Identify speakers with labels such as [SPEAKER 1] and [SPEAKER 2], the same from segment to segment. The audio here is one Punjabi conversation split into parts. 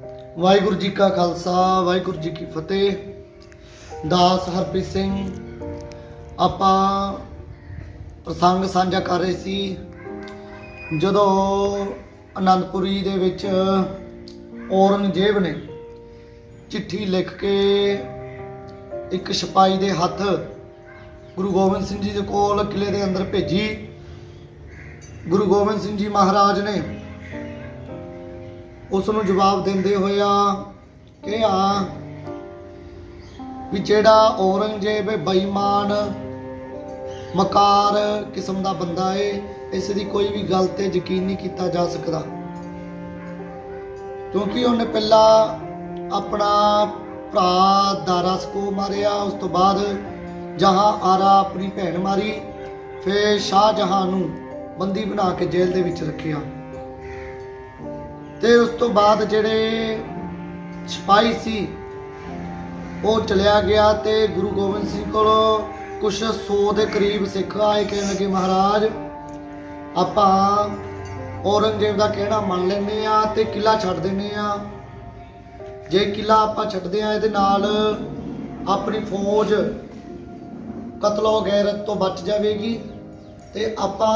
[SPEAKER 1] ਵਾਹਿਗੁਰੂ ਜੀ ਕਾ ਖਾਲਸਾ, ਵਾਹਿਗੁਰੂ ਜੀ ਕੀ ਫਤਿਹ। ਦਾਸ ਹਰਪ੍ਰੀਤ ਸਿੰਘ, ਆਪਾਂ ਪ੍ਰਸੰਗ ਸਾਂਝਾ ਕਰ ਰਹੇ ਸੀ, ਜਦੋਂ ਅਨੰਦਪੁਰੀ ਦੇ ਵਿੱਚ ਔਰੰਗਜ਼ੇਬ ਨੇ ਚਿੱਠੀ ਲਿਖ ਕੇ ਇੱਕ ਸਿਪਾਹੀ ਦੇ ਹੱਥ ਗੁਰੂ ਗੋਬਿੰਦ ਸਿੰਘ ਜੀ ਦੇ ਕੋਲ ਕਿਲੇ ਦੇ ਅੰਦਰ ਭੇਜੀ। ਗੁਰੂ ਗੋਬਿੰਦ ਸਿੰਘ ਜੀ ਮਹਾਰਾਜ ਨੇ ਉਸ ਨੂੰ ਜਵਾਬ ਦਿੰਦੇ ਹੋਇਆ ਕਿਹਾ ਵੀ ਜਿਹੜਾ ਔਰੰਗਜ਼ੇਬ ਬੇਈਮਾਨ, ਮਕਾਰ ਕਿਸਮ ਦਾ ਬੰਦਾ ਏ ਇਸ ਦੀ ਕੋਈ ਵੀ ਗੱਲ ਤੇ ਯਕੀਨ ਨਹੀਂ ਕੀਤਾ ਜਾ ਸਕਦਾ। ਕਿਉਂਕਿ ਉਹਨੇ ਪਹਿਲਾਂ ਆਪਣਾ ਭਰਾ ਦਾਰਾਸ ਕੋ ਮਾਰਿਆ, ਉਸ ਤੋਂ ਬਾਅਦ ਜਹਾਂ ਆਰਾ ਆਪਣੀ ਭੈਣ ਮਾਰੀ, ਫਿਰ ਸ਼ਾਹ ਜਹਾਂ ਨੂੰ ਬੰਦੀ ਬਣਾ ਕੇ ਜੇਲ੍ਹ ਦੇ ਵਿੱਚ ਰੱਖਿਆ। ਤੇ ਉਸ ਤੋਂ ਬਾਅਦ ਜਿਹੜੇ ਸਿਪਾਹੀ ਸੀ, ਉਹ ਚਲਿਆ ਗਿਆ ਤੇ ਗੁਰੂ ਗੋਬਿੰਦ ਸਿੰਘ ਕੋਲੋਂ ਕੁਛ 100 ਦੇ ਕਰੀਬ ਸਿੱਖ ਆਏ ਕਹਿਣ ਲੱਗੇ, ਮਹਾਰਾਜ, ਆਪਾਂ ਔਰੰਗਜ਼ੇਬ ਦਾ ਕਹਿਣਾ ਮੰਨ ਲੈਨੇ ਆ ਤੇ ਕਿਲਾ ਛੱਡ ਦਿੰਨੇ ਆ। ਜੇ ਕਿਲਾ ਆਪਾਂ ਛੱਡਦੇ ਆ, ਇਹਦੇ ਨਾਲ ਆਪਣੀ ਫੌਜ ਕਤਲੋ ਗੈਰਤ ਤੋਂ ਬਚ ਜਾਵੇਗੀ ਤੇ ਆਪਾਂ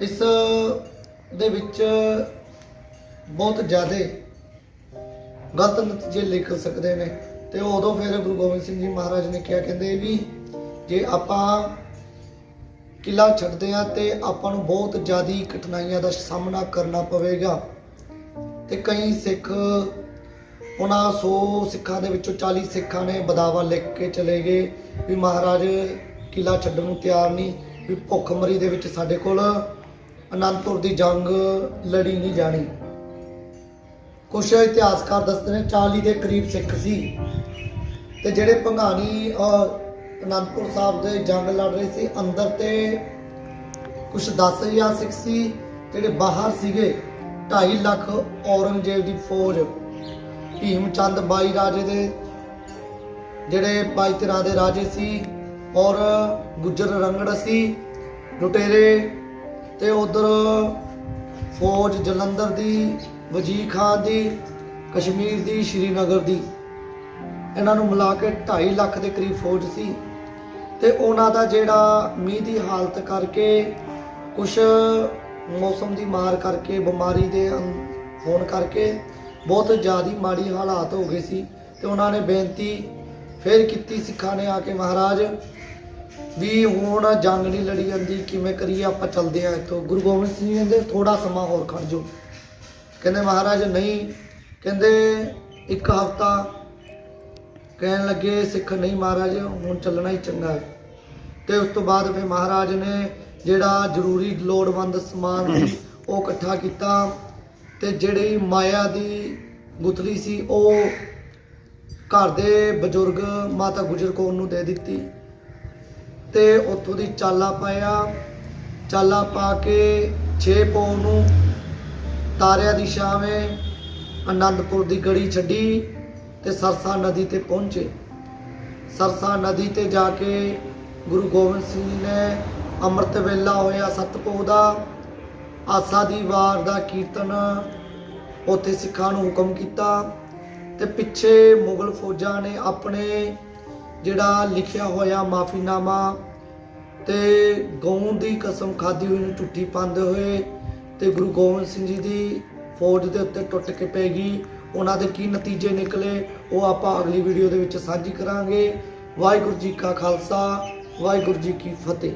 [SPEAKER 1] ਇਸ ਦੇ ਵਿੱਚ ਬਹੁਤ ਜ਼ਿਆਦਾ ਗਲਤ ਨਤੀਜੇ ਨਿਕਲ ਸਕਦੇ ਨੇ। ਤੇ ਉਦੋਂ ਫਿਰ ਗੁਰੂ ਗੋਬਿੰਦ ਸਿੰਘ ਜੀ ਮਹਾਰਾਜ ਨੇ ਕਿਹਾ, ਕਹਿੰਦੇ ਵੀ ਜੇ ਆਪਾਂ ਕਿਲਾ ਛੱਡਦੇ ਆ ਤੇ ਆਪਾਂ ਨੂੰ ਬਹੁਤ ਜ਼ਿਆਦੀ ਕਠਿਨਾਈਆਂ ਦਾ ਸਾਹਮਣਾ ਕਰਨਾ ਪਵੇਗਾ। ਤੇ ਕਈ ਸਿੱਖ ਉਹਨਾਂ 100 ਸਿੱਖਾਂ ਦੇ ਵਿੱਚੋਂ 40 ਸਿੱਖਾਂ ਨੇ ਬਦਾਵਾ ਲਿਖ ਕੇ ਚਲੇ ਗਏ ਵੀ ਮਹਾਰਾਜ ਕਿਲਾ ਛੱਡਣ ਨੂੰ ਤਿਆਰ ਨਹੀਂ, ਵੀ ਭੁੱਖਮਰੀ ਦੇ ਵਿੱਚ ਸਾਡੇ ਕੋਲ ਅਨੰਦਪੁਰ ਦੀ ਜੰਗ ਲੜੀ ਨਹੀਂ ਜਾਣੀ। ਕੁਝ ਇਤਿਹਾਸਕਾਰ ਦੱਸਦੇ ਨੇ 40 ਦੇ ਕਰੀਬ ਸਿੱਖ ਸੀ। ਤੇ ਜਿਹੜੇ ਭੰਗਾਣੀ ਅਨੰਦਪੁਰ ਸਾਹਿਬ ਦੇ ਜੰਗ ਲੜ ਰਹੇ ਸੀ, ਅੰਦਰ ਤੇ ਕੁਝ 10000 ਸਿੱਖ ਸੀ, ਜਿਹੜੇ ਬਾਹਰ ਸੀਗੇ 2.5 ਲੱਖ ਔਰੰਗਜ਼ੇਬ ਦੀ ਫੌਜ, ਭੀਮ ਚੰਦ ਬਾਈ ਰਾਜੇ ਦੇ, ਜਿਹੜੇ ਬਾਈ ਤੇਰਾਂ ਦੇ ਰਾਜੇ ਸੀ, ਔਰ ਗੁੱਜਰ ਰੰਗੜ ਸੀ, ਲੁਟੇਰੇ, ਤੇ ਉਧਰ ਫੌਜ ਜਲੰਧਰ ਦੀ ਵਜੀਰ ਖਾਨ ਦੀ, ਕਸ਼ਮੀਰ ਦੀ, ਸ਼੍ਰੀਨਗਰ ਦੀ। ਇਹਨਾਂ ਨੂੰ ਮਿਲਾ ਕੇ 2.5 ਲੱਖ ਦੇ ਕਰੀਬ ਫੌਜ ਸੀ ਤੇ ਉਹਨਾਂ ਦਾ ਜਿਹੜਾ ਮੀਂਹ ਦੀ ਹਾਲਤ ਕਰਕੇ ਕੁਝ ਮੌਸਮ ਦੀ ਮਾਰ ਕਰਕੇ, ਬਿਮਾਰੀ ਦੇ ਅੰ- ਹੋਣ ਕਰਕੇ ਬਹੁਤ ਜ਼ਿਆਦਾ ਮਾੜੀ ਹਾਲਾਤ ਹੋ ਗਏ ਸੀ ਤੇ ਉਹਨਾਂ ਨੇ ਬੇਨਤੀ ਫੇਰ ਕੀਤੀ ਸਿੱਖਾਂ ਨੇ ਆ ਕੇ, ਮਹਾਰਾਜ, ਵੀ ਹੁਣ ਜੰਗ ਨਹੀਂ ਲੜੀ ਜਾਂਦੀ, ਕਿਵੇਂ ਕਰੀਏ ਆਪਾਂ ਚੱਲਦੇ ਆ ਇੱਥੋਂ। ਗੁਰੂ ਗੋਬਿੰਦ ਸਿੰਘ ਜੀ ਕਹਿੰਦੇ ਥੋੜਾ ਸਮਾਂ ਹੋਰ ਖੜ ਜਾਓ। ਕਹਿੰਦੇ ਮਹਾਰਾਜ ਨਹੀਂ, ਕਹਿੰਦੇ ਇੱਕ ਹਫਤਾ ਕਹਿਣ ਲੱਗੇ ਸਿੱਖ ਨਹੀਂ ਮਹਾਰਾਜ, ਹੁਣ ਚੱਲਣਾ ਹੀ ਚੰਗਾ ਹੈ। ਤੇ ਉਸ ਤੋਂ ਬਾਅਦ ਫਿਰ ਮਹਾਰਾਜ ਨੇ ਜਿਹੜਾ ਜ਼ਰੂਰੀ ਲੋੜਵੰਦ ਸਮਾਨ ਸੀ, ਉਹ ਇਕੱਠਾ ਕੀਤਾ ਤੇ ਜਿਹੜੀ ਮਾਇਆ ਦੀ ਗੁਥਲੀ ਸੀ, ਉਹ ਘਰ ਦੇ ਬਜ਼ੁਰਗ ਮਾਤਾ ਗੁਜਰ ਕੌਰ ਨੂੰ ਦੇ ਦਿੱਤੀ ਤੇ ਉੱਥੋਂ ਦੀ ਚਾਲਾ ਪਾਇਆ, ਚਾਲਾ ਪਾ ਕੇ 6 ਪੌ ਨੂੰ ਤਾਰਿਆਂ ਦੀ ਛਾਵੇਂ ਅਨੰਦਪੁਰ ਦੀ ਗੜੀ ਛੱਡੀ ਤੇ ਸਰਸਾ ਨਦੀ ਤੇ ਪਹੁੰਚੇ। ਸਰਸਾ ਨਦੀ ਤੇ ਜਾ ਕੇ ਗੁਰੂ ਗੋਬਿੰਦ ਸਿੰਘ ਜੀ ਨੇ ਅੰਮ੍ਰਿਤ ਵੇਲਾ ਹੋਇਆ ਸਤਪੁਰ ਦਾ। ਆਸਾ ਦੀ ਵਾਰ ਦਾ ਕੀਰਤਨ ਉੱਥੇ ਸਿੱਖਾਂ ਨੂੰ ਹੁਕਮ ਕੀਤਾ ਤੇ ਪਿੱਛੇ ਮੁਗਲ ਫੌਜਾਂ ਨੇ ਆਪਣੇ ਜਿਹੜਾ ਲਿਖਿਆ ਹੋਇਆ ਮਾਫੀਨਾਮਾ ਤੇ ਗਊ ਦੀ ਕਸਮ ਖਾਦੀ ਹੋਈ ਨੂੰ ਝੁੱਠੀ ਪਾਉਂਦੇ ਹੋਏ ਤੇ ਗੁਰੂ ਗੋਬਿੰਦ ਸਿੰਘ ਜੀ ਦੀ ਫੌਜ ਦੇ ਉੱਤੇ ਟੁੱਟ ਕੇ ਪੈ ਗਈ। ਉਹਨਾਂ ਦੇ ਕੀ ਨਤੀਜੇ ਨਿਕਲੇ, ਉਹ ਆਪਾਂ ਅਗਲੀ ਵੀਡੀਓ ਦੇ ਵਿੱਚ ਸਾਂਝੀ ਕਰਾਂਗੇ। ਵਾਹਿਗੁਰੂ ਜੀ ਕਾ ਖਾਲਸਾ, ਵਾਹਿਗੁਰੂ ਜੀ ਕੀ ਫਤਿਹ।